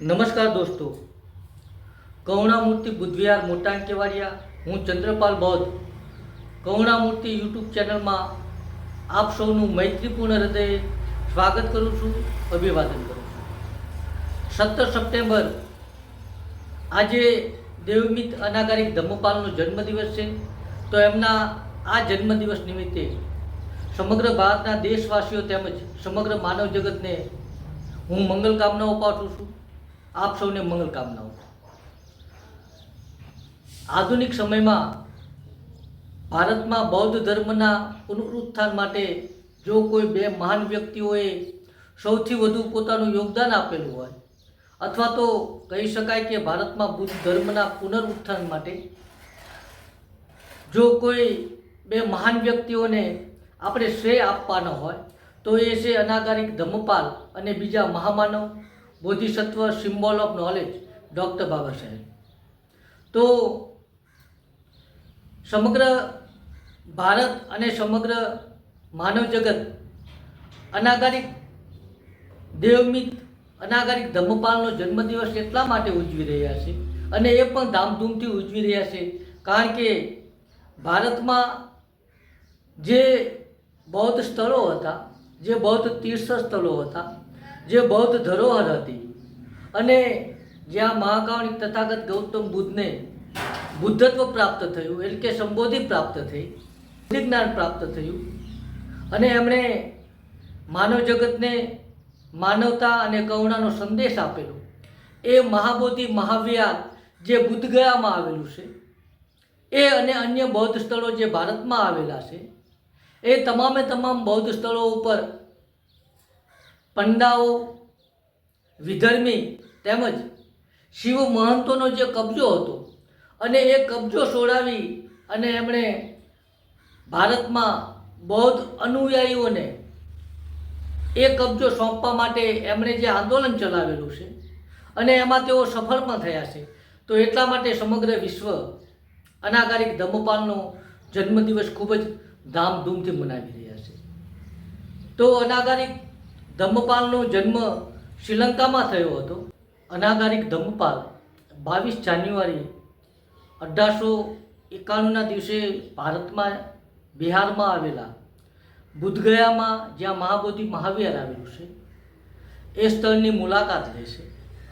નમસ્કાર દોસ્તો. કરુણામૂર્તિ બુદ્ધવિહાર મોટા કેવાડિયા, હું ચંદ્રપાલ બૌદ્ધ. કરુણામૂર્તિ યુટ્યુબ ચેનલમાં આપ સૌનું મૈત્રીપૂર્ણ હૃદયે સ્વાગત કરું છું, અભિવાદન કરું છું. સત્તર સપ્ટેમ્બર, આજે દેવમિત અનાગારિક ધમ્મપાલનો જન્મદિવસ છે, તો એમના આ જન્મદિવસ નિમિત્તે સમગ્ર ભારતના દેશવાસીઓ તેમજ સમગ્ર માનવ જગતને હું મંગલ કામનાઓ પાઠવું છું. આપ સૌને મંગલ કામનાઓ. આધુનિક સમયમાં ભારતમાં બૌદ્ધ ધર્મના પુનરુત્થાન માટે જો કોઈ બે મહાન વ્યક્તિઓએ સૌથી વધુ પોતાનું યોગદાન આપેલું હોય, અથવા તો કહી શકાય કે ભારતમાં બુદ્ધ ધર્મના પુનરુત્થાન માટે, જો કોઈ બે મહાન વ્યક્તિઓને આપણે શ્રેય આપવાનો હોય, તો એ છે અનાગારિક ધમ્મપાલ અને બીજા મહામાનવ. Bodhisattva symbol of knowledge doctor Baba Saheb તો સમગ્ર ભારત અને સમગ્ર માનવ જગત અનાગારિક દેવમિત અનાગારિક ધર્મપાલનો જન્મદિવસ એટલા માટે ઉજવી રહ્યા છે અને એ પણ ધામધૂમથી ઉજવી રહ્યા છે. કારણ કે ભારતમાં જે બૌદ્ધ સ્થળો હતા, જે બૌદ્ધ તીર્થ સ્થળો હતા જે બૌદ્ધ ધરોહર હતી. અને જ્યાં મહાકાવણી તથાગત ગૌતમ બુદ્ધને બુદ્ધત્વ પ્રાપ્ત થયું, એટલે કે સંબોધિ પ્રાપ્ત થઈ બુદ્ધિ જ્ઞાન પ્રાપ્ત થયું. અને એમણે માનવ જગતને માનવતા અને કરુણાનો સંદેશ આપેલો. એ મહાબોધિ મહાવિહાર જે બુદ્ધગયામાં આવેલું છે, એ અને અન્ય બૌદ્ધ સ્થળો જે ભારતમાં આવેલા છે, એ તમામે તમામ બૌદ્ધ સ્થળો ઉપર પંડાઓ, વિધર્મી તેમજ શિવ મહંતોનો જે કબજો હતો અને એ કબજો છોડાવી અને એમણે ભારતમાં બૌદ્ધ અનુયાયીઓને એ કબજો સોંપવા માટે એમણે જે આંદોલન ચલાવેલું છે અને એમાં તેઓ સફળ પણ થયા છે. તો એટલા માટે સમગ્ર વિશ્વ અનાગારિક ધમ્મપાલનો જન્મદિવસ ખૂબ જ ધામધૂમથી મનાવી રહ્યા છે. તો અનાગારિક ધમ્મપાલનો જન્મ શ્રીલંકામાં થયો હતો. અનાગારિક ધમ્મપાલ બાવીસ જાન્યુઆરી અઢારસો એકાણુંના દિવસે ભારતમાં બિહારમાં આવેલા બુદ્ધગયામાં જ્યાં મહાબોધિ મહાવીર આવેલું છે. એ સ્થળની મુલાકાત લે છે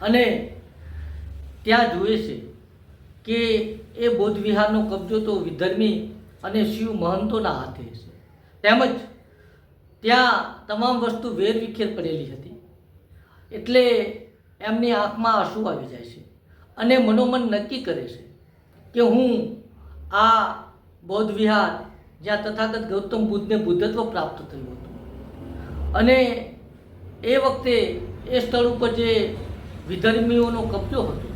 અને ત્યાં જુએ છે કે એ બૌદ્ધ વિહારનો કબજો તો વિધર્મી અને શિવ મહંતોના હાથે છે. તેમજ ત્યાં તમામ વસ્તુ વેરવિખેર પડેલી હતી. એટલે એમની આંખમાં આંસુ આવી જાય છે અને મનોમન નક્કી કરે છે કે હું આ બૌદ્ધ વિહાર જ્યાં તથાગત ગૌતમ બુદ્ધને બુદ્ધત્વ પ્રાપ્ત થયું હતું. અને એ વખતે એ સ્થળ ઉપર જે વિધર્મીઓનો કબજો હતો,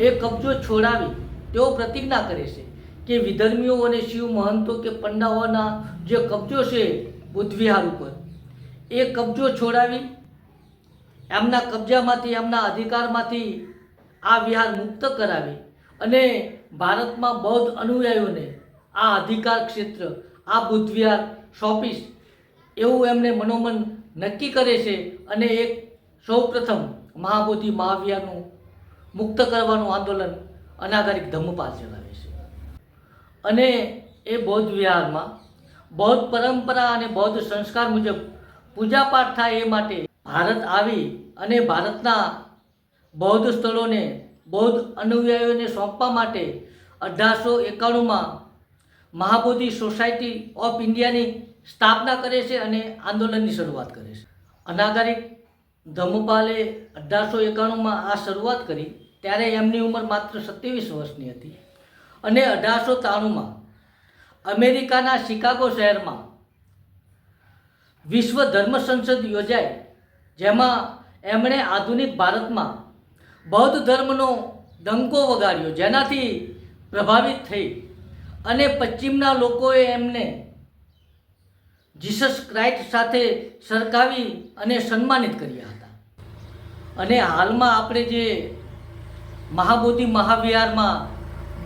એ કબજો છોડાવી તેઓ પ્રતિજ્ઞા કરે છે કે વિધર્મીઓ અને શિવ મહંતો કે પંડાઓના જે કબજો છે બુદ્ધ વિહાર ઉપર. એ કબજો છોડાવી, એમના કબજામાંથી, એમના અધિકારમાંથી આ વિહાર મુક્ત કરાવી અને ભારતમાં બૌદ્ધ અનુયાયીઓને આ અધિકાર ક્ષેત્ર, આ બુદ્ધવિહાર સોંપીશ એવું એમને મનોમન નક્કી કરે છે અને એક સૌપ્રથમ મહાબોધિ મહાવિહારનું મુક્ત કરવાનું આંદોલન અનાગરિક ધમ્મપાલ ચલાવે છે. અને એ બૌદ્ધ વિહારમાં બૌદ્ધ પરંપરા અને બૌદ્ધ સંસ્કાર મુજબ પૂજાપાઠ થાય એ માટે ભારત આવી અને ભારતના બૌદ્ધ સ્થળોને બૌદ્ધ અનુયાયીઓને સોંપવા માટે અઢારસો એકાણુંમાં મહાબોધિ સોસાયટી ઓફ ઇન્ડિયાની સ્થાપના કરે છે અને આંદોલનની શરૂઆત કરે છે. અનાગારિક ધમુપાલે અઢારસો એકાણુંમાં આ શરૂઆત કરી, ત્યારે એમની ઉંમર માત્ર સત્યાવીસ વર્ષની હતી અને અઢારસો ત્રાણુંમાં અમેરિકાના શિકાગો શહેરમાં વિશ્વ ધર્મ સંસદ યોજાઈ જેમાં એમણે આધુનિક ભારતમાં બૌદ્ધ ધર્મનો ડંકો વગાડ્યો, જેનાથી પ્રભાવિત થઈ અને પશ્ચિમના લોકોએ એમને જીસસ ક્રાઇસ્ટ સાથે સરખાવી અને સન્માનિત કર્યા હતા. અને હાલમાં આપણે જે મહાબોધિ મહાવિહારમાં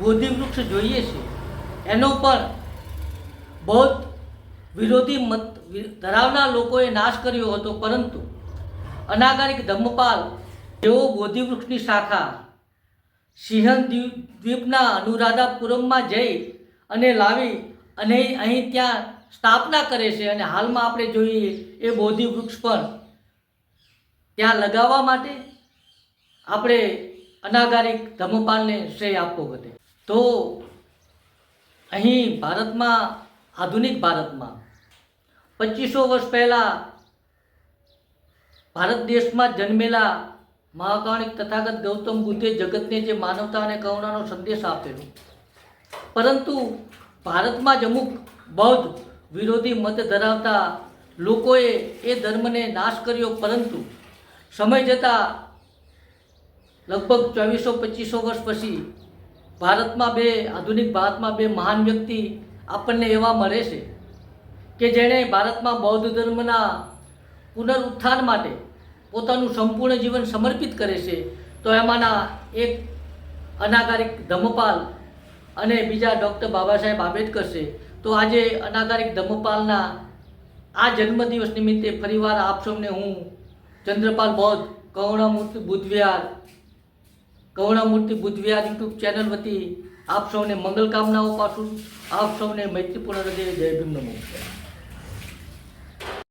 બોધિ વૃક્ષ જોઈએ છે, એનો પણ બૌદ્ધ વિરોધી મત ધરાવનાર લોકોએ નાશ કર્યો હતો, પરંતુ અનાગારિક ધમ્મપાલ જેઓ બોધિવૃક્ષની શાખા, સિંહન દ્વીપ, દ્વીપના અનુરાધાપુરમમાં જઈ અને લાવી અને અહીં ત્યાં સ્થાપના કરે છે અને હાલમાં આપણે જોઈએ એ બોધિવૃક્ષ પણ ત્યાં લગાવવા માટે આપણે અનાગારિક ધમ્મપાલને શ્રેય આપવો ઘટે તો અહીં ભારતમાં આધુનિક ભારતમાં. પચીસો વર્ષ પહેલાં ભારત દેશમાં જન્મેલા મહાકાણિક તથાગત ગૌતમ બુદ્ધે જગતને જે માનવતા અને કરુણાનો સંદેશ આપેલો. પરંતુ ભારતમાં જ અમુક બૌદ્ધ વિરોધી મત ધરાવતા લોકોએ એ ધર્મને નાશ કર્યો, પરંતુ સમય જતાં લગભગ ચોવીસો પચીસો વર્ષ પછી ભારતમાં બે, આધુનિક ભારતમાં બે મહાન વ્યક્તિ આપણને એવા મળે છે કે જેણે ભારતમાં બૌદ્ધ ધર્મના પુનરુત્થાન માટે પોતાનું સંપૂર્ણ જીવન સમર્પિત કરે છે, તો એમાંના એક અનાગારિક ધમપાલ અને બીજા ડૉક્ટર બાબા સાહેબ આંબેડકર છે. તો આજે અનાગારિક ધમપાલના આ જન્મદિવસ નિમિત્તે ફરીવાર આપ સૌને હું ચંદ્રપાલ બૌદ્ધ, કરુણામૂર્તિ બુદ્ધવિહાર કરુણામૂર્તિ બુદ્ધવિહાર યુટ્યુબ ચેનલ વતી આપ સૌને મંગલ કામનાઓ પાછું આપ સૌને મૈત્રીપૂર્ણ હૃદય જય ભીમ નમો.